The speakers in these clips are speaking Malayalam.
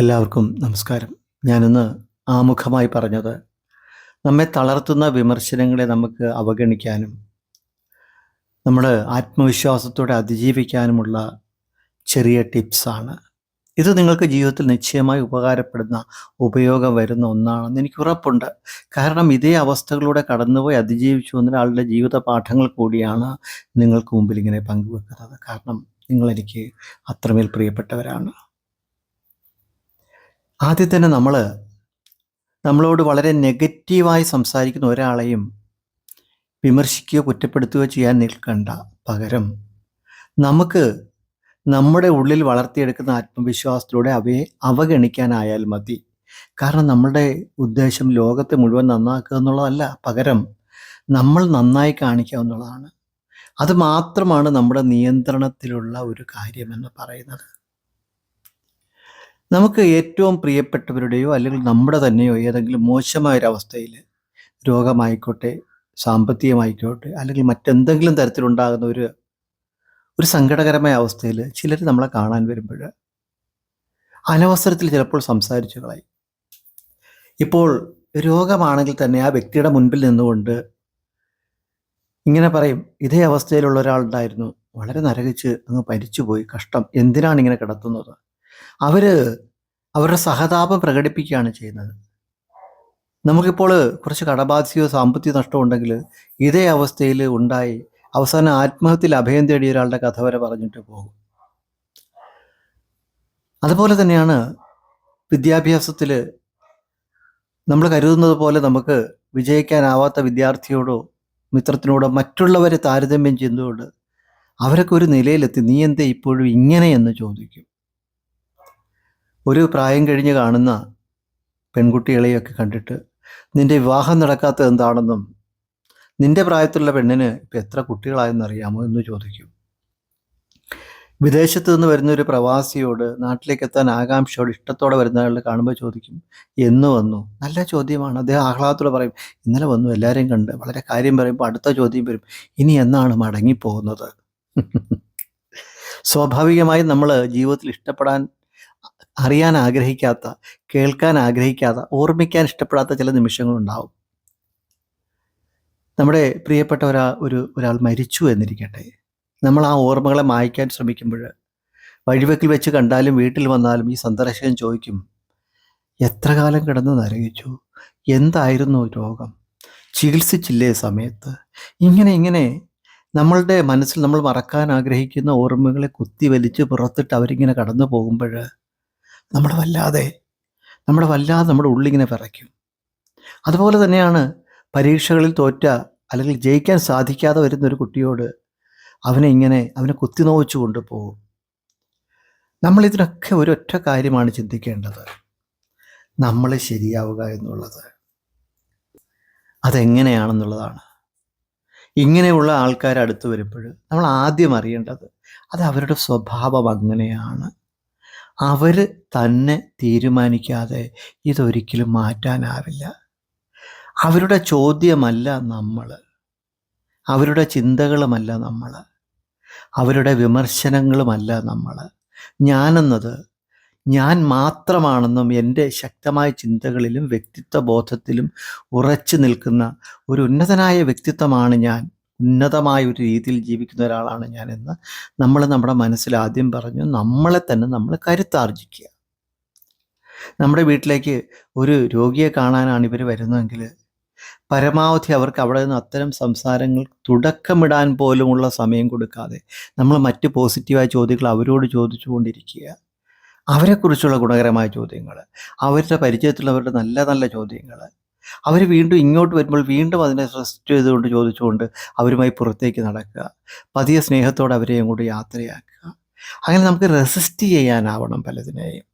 എല്ലാവർക്കും നമസ്കാരം. ഞാനിന്ന് ആമുഖമായി പറഞ്ഞത് നമ്മെ തളർത്തുന്ന വിമർശനങ്ങളെ നമുക്ക് അവഗണിക്കാനും നമ്മുടെ ആത്മവിശ്വാസത്തോടെ അതിജീവിക്കാനുമുള്ള ചെറിയ ടിപ്സാണ്. ഇത് നിങ്ങൾക്ക് ജീവിതത്തിൽ നിശ്ചയമായി ഉപകാരപ്പെടുന്ന ഉപയോഗം വരുന്ന ഒന്നാണെന്ന് എനിക്ക് ഉറപ്പുണ്ട്. കാരണം ഇതേ അവസ്ഥകളിലൂടെ കടന്നുപോയി അതിജീവിച്ചു വന്ന ആളുടെ ജീവിത പാഠങ്ങൾ കൂടിയാണ് നിങ്ങൾക്ക് മുമ്പിൽ ഇങ്ങനെ പങ്കുവെക്കുന്നത്. കാരണം നിങ്ങളെനിക്ക് അത്രമേൽ പ്രിയപ്പെട്ടവരാണ്. ആദ്യം തന്നെ നമ്മൾ നമ്മളോട് വളരെ നെഗറ്റീവായി സംസാരിക്കുന്ന ഒരാളെയും വിമർശിക്കുകയോ കുറ്റപ്പെടുത്തുകയോ ചെയ്യാൻ നിൽക്കണ്ട. പകരം നമുക്ക് നമ്മുടെ ഉള്ളിൽ വളർത്തിയെടുക്കുന്ന ആത്മവിശ്വാസത്തിലൂടെ അവയെ അവഗണിക്കാനായാൽ മതി. കാരണം നമ്മളുടെ ഉദ്ദേശം ലോകത്തെ മുഴുവൻ നന്നാക്കുക എന്നുള്ളതല്ല. പകരം നമ്മൾ നന്നായി കാണിക്കുക എന്നുള്ളതാണ്. അത് മാത്രമാണ് നമ്മുടെ നിയന്ത്രണത്തിലുള്ള ഒരു കാര്യമെന്ന് പറയുന്നത്. നമുക്ക് ഏറ്റവും പ്രിയപ്പെട്ടവരുടെയോ അല്ലെങ്കിൽ നമ്മുടെ തന്നെയോ ഏതെങ്കിലും മോശമായ ഒരു അവസ്ഥയിൽ രോഗമായിക്കോട്ടെ സാമ്പത്തികമായിക്കോട്ടെ അല്ലെങ്കിൽ മറ്റെന്തെങ്കിലും തരത്തിലുണ്ടാകുന്ന ഒരു ഒരു സങ്കടകരമായ അവസ്ഥയിൽ ചിലർ നമ്മളെ കാണാൻ വരുമ്പോൾ അനവസരത്തിൽ ചിലപ്പോൾ സംസാരിച്ചു കളയും. ഇപ്പോൾ രോഗമാണെങ്കിൽ തന്നെ ആ വ്യക്തിയുടെ മുൻപിൽ നിന്നുകൊണ്ട് ഇങ്ങനെ പറയും ഇതേ അവസ്ഥയിലുള്ള ഒരാളുണ്ടായിരുന്നു. വളരെ നരകിച്ച് അങ്ങ് മരിച്ചുപോയി. കഷ്ടം. എന്തിനാണ് ഇങ്ങനെ കിടത്തുന്നത്? അവർ അവരുടെ സഹതാപം പ്രകടിപ്പിക്കുകയാണ് ചെയ്യുന്നത്. നമുക്കിപ്പോൾ കുറച്ച് കടബാധ്യതയോ സാമ്പത്തിക നഷ്ടമോ ഉണ്ടെങ്കിൽ ഇതേ അവസ്ഥയിൽ ഉണ്ടായി അവസാനം ആത്മഹത്യയിൽ അഭയം തേടിയ ഒരാളുടെ കഥ വരെ പറഞ്ഞിട്ട് പോകും. അതുപോലെ തന്നെയാണ് വിദ്യാഭ്യാസത്തിൽ നമ്മൾ കരുതുന്നത് പോലെ നമുക്ക് വിജയിക്കാനാവാത്ത വിദ്യാർത്ഥിയോടോ മിത്രത്തിനോടോ മറ്റുള്ളവരെ താരതമ്യം ചെയ്തുകൊണ്ട് അവരൊക്കെ ഒരു നിലയിലെത്തി നീ എന്തേ ഇപ്പോഴും ഇങ്ങനെ എന്ന് ചോദിക്കും? ഒരു പ്രായം കഴിഞ്ഞ് കാണുന്ന പെൺകുട്ടികളെയൊക്കെ കണ്ടിട്ട് നിന്റെ വിവാഹം നടക്കാത്തത് എന്താണെന്നും നിന്റെ പ്രായത്തിലുള്ള പെണ്ണിന് ഇപ്പം എത്ര കുട്ടികളായെന്ന് അറിയാമോ എന്ന് ചോദിക്കും. വിദേശത്ത് നിന്ന് വരുന്ന ഒരു പ്രവാസിയോട് നാട്ടിലേക്ക് എത്താൻ ആകാംക്ഷയോട് ഇഷ്ടത്തോടെ വരുന്ന ആളെ കാണുമ്പോൾ ചോദിക്കും എന്ന് വന്നു? നല്ല ചോദ്യമാണ്. അദ്ദേഹം ആഹ്ലാദത്തോടെ പറയും ഇന്നലെ വന്നു എല്ലാവരെയും കണ്ട്. വളരെ കാര്യം പറയുമ്പോൾ അടുത്ത ചോദ്യം വരും ഇനി എന്നാണ് മടങ്ങിപ്പോകുന്നത്? സ്വാഭാവികമായും നമ്മൾ ജീവിതത്തിൽ ഇഷ്ടപ്പെടാൻ അറിയാൻ ആഗ്രഹിക്കാത്ത കേൾക്കാൻ ആഗ്രഹിക്കാത്ത ഓർമ്മിക്കാൻ ഇഷ്ടപ്പെടാത്ത ചില നിമിഷങ്ങളുണ്ടാവും. നമ്മുടെ പ്രിയപ്പെട്ട ഒരാ ഒരു ഒരാൾ മരിച്ചു എന്നിരിക്കട്ടെ. നമ്മൾ ആ ഓർമ്മകളെ മായ്ക്കാൻ ശ്രമിക്കുമ്പോൾ വഴിവെക്കിൽ വെച്ച് കണ്ടാലും വീട്ടിൽ വന്നാലും ഈ സന്ദർശകൻ ചോദിക്കും എത്ര കാലം കിടന്ന് നരകിച്ചു എന്തായിരുന്നു രോഗം? ചികിത്സിച്ചില്ലേ സമയത്ത്? ഇങ്ങനെ ഇങ്ങനെ നമ്മളുടെ മനസ്സിൽ നമ്മൾ മറക്കാൻ ആഗ്രഹിക്കുന്ന ഓർമ്മകളെ കുത്തി വലിച്ച് പുറത്തിട്ട് അവരിങ്ങനെ കടന്നു പോകുമ്പോൾ നമ്മൾ വല്ലാതെ നമ്മുടെ വല്ലാതെ നമ്മുടെ ഉള്ളിങ്ങനെ വിറയ്ക്കും. അതുപോലെ തന്നെയാണ് പരീക്ഷകളിൽ തോറ്റ അല്ലെങ്കിൽ ജയിക്കാൻ സാധിക്കാതെ വരുന്ന ഒരു കുട്ടിയോട് അവനെ ഇങ്ങനെ അവനെ കുത്തിനോവിച്ചു കൊണ്ടുപോകും നമ്മളിതിനൊക്കെ ഒരൊറ്റ കാര്യമാണ് ചിന്തിക്കേണ്ടത്. നമ്മൾ ശരിയാവുക എന്നുള്ളത്. അതെങ്ങനെയാണെന്നുള്ളതാണ്. ഇങ്ങനെയുള്ള ആൾക്കാർ അടുത്ത് വരുമ്പോൾ നമ്മൾ ആദ്യം അറിയേണ്ടത് അത് അവരുടെ സ്വഭാവം അങ്ങനെയാണ്. അവർ തന്നെ തീരുമാനിക്കാതെ ഇതൊരിക്കലും മാറ്റാനാവില്ല. അവരുടെ ചോദ്യമല്ല നമ്മൾ അവരുടെ ചിന്തകളുമല്ല നമ്മൾ അവരുടെ വിമർശനങ്ങളുമല്ല നമ്മൾ ഞാനെന്നത് ഞാൻ മാത്രമാണെന്നും എന്റെ ശക്തമായ ചിന്തകളിലും വ്യക്തിത്വ ബോധത്തിലും ഉറച്ചു നിൽക്കുന്ന ഒരു ഉന്നതനായ വ്യക്തിത്വമാണ് ഞാൻ. ഉന്നതമായ ഒരു രീതിയിൽ ജീവിക്കുന്ന ഒരാളാണ് ഞാനെന്ന് നമ്മൾ നമ്മുടെ മനസ്സിൽ ആദ്യം പറഞ്ഞു നമ്മളെ തന്നെ നമ്മൾ കരുത്താർജിക്കുക. നമ്മുടെ വീട്ടിലേക്ക് ഒരു രോഗിയെ കാണാനാണ് ഇവർ വരുന്നതെങ്കിൽ പരമാവധി അവർക്ക് അവിടെ നിന്ന് അത്തരം സംസാരങ്ങൾ തുടക്കമിടാൻ പോലുമുള്ള സമയം കൊടുക്കാതെ നമ്മൾ മറ്റ് പോസിറ്റീവായ ചോദ്യങ്ങൾ അവരോട് ചോദിച്ചുകൊണ്ടിരിക്കുക. അവരെക്കുറിച്ചുള്ള ഗുണകരമായ ചോദ്യങ്ങൾ അവരുടെ പരിചയത്തിലുള്ളവരുടെ നല്ല നല്ല ചോദ്യങ്ങൾ അവർ വീണ്ടും ഇങ്ങോട്ട് വരുമ്പോൾ വീണ്ടും അതിനെ റെസ്റ്റ് ചെയ്തുകൊണ്ട് ചോദിച്ചുകൊണ്ട് അവരുമായി പുറത്തേക്ക് നടക്കുക. പതിയെ സ്നേഹത്തോടെ അവരെ അങ്ങോട്ട് യാത്രയാക്കുക. അങ്ങനെ നമുക്ക് റെസിസ്റ്റ് ചെയ്യാനാവണം പലതിനെയും.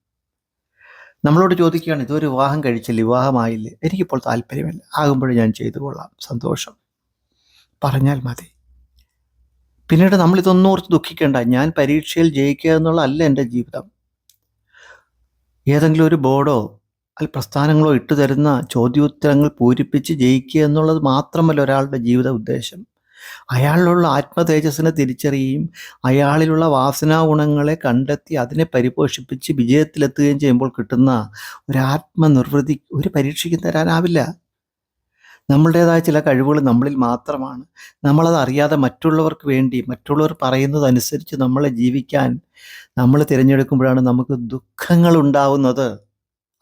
നമ്മളോട് ചോദിക്കുകയാണ് ഇതൊരു വിവാഹം കഴിച്ചില്ല? വിവാഹമായില്ലേ? എനിക്കിപ്പോൾ താല്പര്യമില്ല. ആകുമ്പോഴേ ഞാൻ ചെയ്തു കൊള്ളാം. സന്തോഷം. പറഞ്ഞാൽ മതി. പിന്നീട് നമ്മളിതൊന്നും ഓർത്ത് ദുഃഖിക്കേണ്ട. ഞാൻ പരീക്ഷയിൽ ജയിക്കുക എന്നുള്ളതല്ല എന്റെ ജീവിതം. ഏതെങ്കിലും ഒരു ബോർഡോ അല്ല പ്രസ്ഥാനങ്ങളോ ഇട്ടു തരുന്ന ചോദ്യോത്തരങ്ങൾ പൂരിപ്പിച്ച് ജയിക്കുക എന്നുള്ളത് മാത്രമല്ല ഒരാളുടെ ജീവിത ഉദ്ദേശം. അയാളിലുള്ള ആത്മതേജസ്സിനെ തിരിച്ചറിയുകയും അയാളിലുള്ള വാസനാ ഗുണങ്ങളെ കണ്ടെത്തി അതിനെ പരിപോഷിപ്പിച്ച് വിജയത്തിലെത്തുകയും ചെയ്യുമ്പോൾ കിട്ടുന്ന ഒരു ആത്മനിർവൃതി ഒരു പരീക്ഷയ്ക്ക് തരാനാവില്ല. നമ്മളുടേതായ ചില കഴിവുകൾ നമ്മളിൽ മാത്രമാണ്. നമ്മളത് അറിയാതെ മറ്റുള്ളവർക്ക് വേണ്ടി മറ്റുള്ളവർ പറയുന്നതനുസരിച്ച് നമ്മളെ ജീവിക്കാൻ നമ്മൾ തിരഞ്ഞെടുക്കുമ്പോഴാണ് നമുക്ക് ദുഃഖങ്ങൾ ഉണ്ടാവുന്നത്.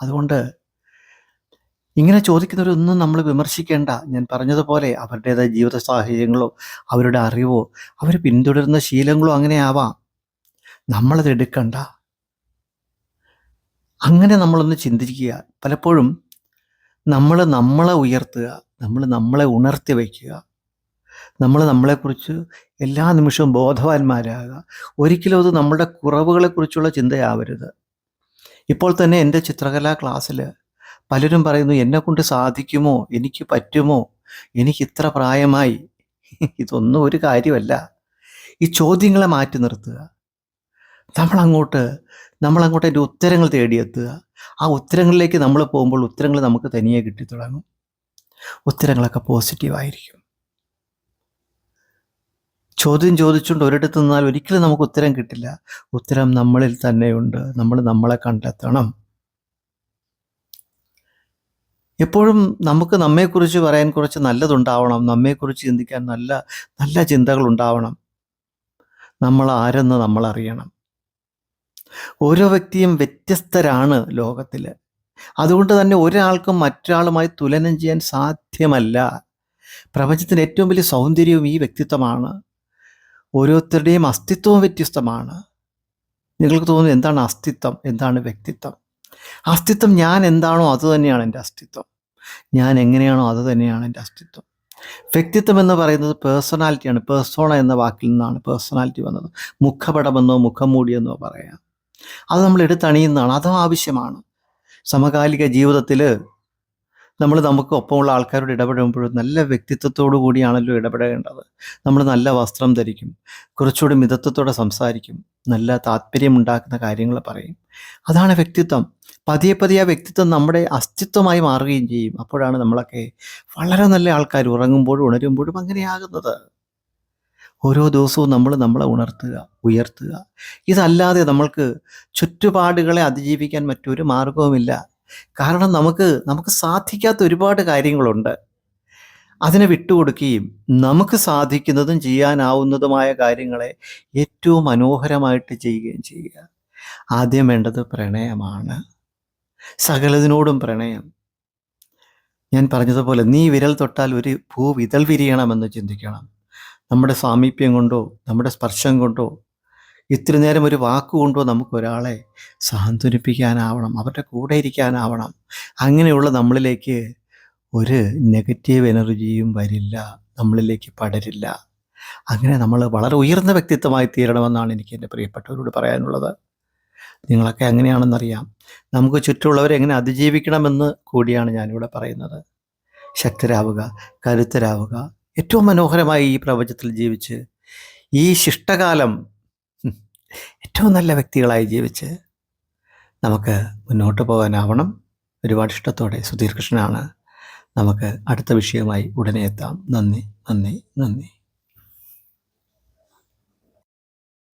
അതുകൊണ്ട് ഇങ്ങനെ ചോദിക്കുന്നവരൊന്നും നമ്മൾ വിമർശിക്കേണ്ട. ഞാൻ പറഞ്ഞതുപോലെ അവരുടേതായ ജീവിത സാഹചര്യങ്ങളോ അവരുടെ അറിവോ അവർ പിന്തുടരുന്ന ശീലങ്ങളോ അങ്ങനെ ആവാം. നമ്മളത് എടുക്കണ്ട. അങ്ങനെ നമ്മളൊന്ന് ചിന്തിക്കുക. പലപ്പോഴും നമ്മൾ നമ്മളെ ഉയർത്തുക നമ്മൾ നമ്മളെ ഉണർത്തി വയ്ക്കുക. നമ്മൾ നമ്മളെക്കുറിച്ച് എല്ലാ നിമിഷവും ബോധവാന്മാരാകുക. ഒരിക്കലും അത് നമ്മുടെ കുറവുകളെക്കുറിച്ചുള്ള ചിന്തയാവരുത്. ഇപ്പോൾ തന്നെ എന്റെ ചിത്രകലാ ക്ലാസ്സിൽ പലരും പറയുന്നു എന്നെ കൊണ്ട് സാധിക്കുമോ? എനിക്ക് പറ്റുമോ? എനിക്ക് ഇത്ര പ്രായമായി. ഇതൊന്നും ഒരു കാര്യമല്ല. ഈ ചോദ്യങ്ങളെ മാറ്റി നിർത്തുക. നമ്മളങ്ങോട്ട് നമ്മളങ്ങോട്ട് അതിന്റെ ഉത്തരങ്ങൾ തേടിയെത്തുക. ആ ഉത്തരങ്ങളിലേക്ക് നമ്മൾ പോകുമ്പോൾ ഉത്തരങ്ങൾ നമുക്ക് തനിയെ കിട്ടി കിട്ടിത്തുടങ്ങും. ഉത്തരങ്ങളൊക്കെ പോസിറ്റീവായിരിക്കും. ചോദ്യം ചോദിച്ചുകൊണ്ട് ഒരിടത്ത് നിന്നാൽ ഒരിക്കലും നമുക്ക് ഉത്തരം കിട്ടില്ല. ഉത്തരം നമ്മളിൽ തന്നെയുണ്ട്. നമ്മൾ നമ്മളെ കണ്ടെത്തണം. എപ്പോഴും നമുക്ക് നമ്മെക്കുറിച്ച് പറയാൻ കുറച്ച് നല്ലതുണ്ടാവണം. നമ്മെക്കുറിച്ച് ചിന്തിക്കാൻ നല്ല നല്ല ചിന്തകൾ ഉണ്ടാവണം നമ്മൾ ആരെന്ന് നമ്മൾ അറിയണം. ഓരോ വ്യക്തിയും വ്യത്യസ്തരാണ് ലോകത്തിൽ അതുകൊണ്ട് തന്നെ ഒരാൾക്കും മറ്റൊരാളുമായി തുലനം ചെയ്യാൻ സാധ്യമല്ല. പ്രപഞ്ചത്തിന്റെ ഏറ്റവും വലിയ സൗന്ദര്യവും ഈ വ്യക്തിത്വമാണ്. ഓരോരുത്തരുടെയും അസ്തിത്വവും വ്യത്യസ്തമാണ്. നിങ്ങൾക്ക് തോന്നുന്നു എന്താണ് അസ്തിത്വം? എന്താണ് വ്യക്തിത്വം? അസ്തിത്വം ഞാൻ എന്താണോ അത് തന്നെയാണ് എന്റെ അസ്തിത്വം. ഞാൻ എങ്ങനെയാണോ അത് തന്നെയാണ് എന്റെ അസ്തിത്വം. വ്യക്തിത്വം എന്ന് പറയുന്നത് പേഴ്സണാലിറ്റിയാണ്. പേഴ്സോണ എന്ന വാക്കിൽ നിന്നാണ് പേഴ്സണാലിറ്റി വന്നത്. മുഖപടമെന്നോ മുഖംമൂടിയെന്നോ പറയാം. അത് നമ്മൾ എടുത്തണിയുന്നതാണ്. അതും ആവശ്യമാണ്. സമകാലിക ജീവിതത്തിൽ നമ്മൾ നമുക്ക് ഒപ്പമുള്ള ആൾക്കാരോട് ഇടപെടുമ്പോഴും നല്ല വ്യക്തിത്വത്തോടു കൂടിയാണല്ലോ ഇടപെടേണ്ടത് നമ്മൾ നല്ല വസ്ത്രം ധരിക്കും കുറച്ചുകൂടി മിതത്വത്തോടെ സംസാരിക്കും നല്ല താല്പര്യമുണ്ടാക്കുന്ന കാര്യങ്ങൾ പറയും. അതാണ് വ്യക്തിത്വം. പതിയെ പതിയെ ആ വ്യക്തിത്വം നമ്മുടെ അസ്തിത്വമായി മാറുകയും ചെയ്യും. അപ്പോഴാണ് നമ്മളൊക്കെ വളരെ നല്ല ആൾക്കാർ ഉറങ്ങുമ്പോഴും ഉണരുമ്പോഴും അങ്ങനെയാകുന്നത്. ഓരോ ദിവസവും നമ്മൾ നമ്മളെ ഉണർത്തുക ഉയർത്തുക. ഇതല്ലാതെ നമ്മൾക്ക് ചുറ്റുപാടുകളെ അതിജീവിക്കാൻ മറ്റൊരു മാർഗവുമില്ല കാരണം നമുക്ക് നമുക്ക് സാധിക്കാത്ത ഒരുപാട് കാര്യങ്ങളുണ്ട്. അതിനെ വിട്ടുകൊടുക്കുകയും നമുക്ക് സാധിക്കുന്നതും ചെയ്യാനാവുന്നതുമായ കാര്യങ്ങളെ ഏറ്റവും മനോഹരമായിട്ട് ചെയ്യുകയും ചെയ്യുക. ആദ്യം വേണ്ടത് പ്രണയമാണ്. സകലതിനോടും പ്രണയം. ഞാൻ പറഞ്ഞതുപോലെ നീ വിരൽ തൊട്ടാൽ ഒരു പൂ വിതൽ വിരിയണമെന്ന് ചിന്തിക്കണം. നമ്മുടെ സാമീപ്യം കൊണ്ടോ നമ്മുടെ സ്പർശം കൊണ്ടോ ഇത്തിരി നേരം ഒരു വാക്കുകൊണ്ടോ നമുക്ക് ഒരാളെ സാന്ത്വനിപ്പിക്കാനാവണം അവരുടെ കൂടെ ഇരിക്കാനാവണം. അങ്ങനെയുള്ള നമ്മളിലേക്ക് ഒരു നെഗറ്റീവ് എനർജിയും വരില്ല നമ്മളിലേക്ക് പടരില്ല. അങ്ങനെ നമ്മൾ വളരെ ഉയർന്ന വ്യക്തിത്വമായി തീരണമെന്നാണ് എനിക്ക് എന്റെ പ്രിയപ്പെട്ടവരോട് പറയാനുള്ളത്. നിങ്ങളൊക്കെ എങ്ങനെയാണെന്നറിയാം നമുക്ക് ചുറ്റുമുള്ളവരെ എങ്ങനെ അതിജീവിക്കണമെന്ന് കൂടിയാണ് ഞാനിവിടെ പറയുന്നത്. ശക്തരാവുക കരുത്തരാവുക. ഏറ്റവും മനോഹരമായി ഈ പ്രപഞ്ചത്തിൽ ജീവിച്ച് ഈ ശിഷ്ടകാലം ഏറ്റവും നല്ല വ്യക്തികളായി ജീവിച്ച് നമുക്ക് മുന്നോട്ട് പോകാനാവണം. ഒരുപാട് ഇഷ്ടത്തോടെ സുധീർ കൃഷ്ണനാണ് നമുക്ക് അടുത്ത വിഷയമായി ഉടനെ എത്താം. നന്ദി നന്ദി നന്ദി.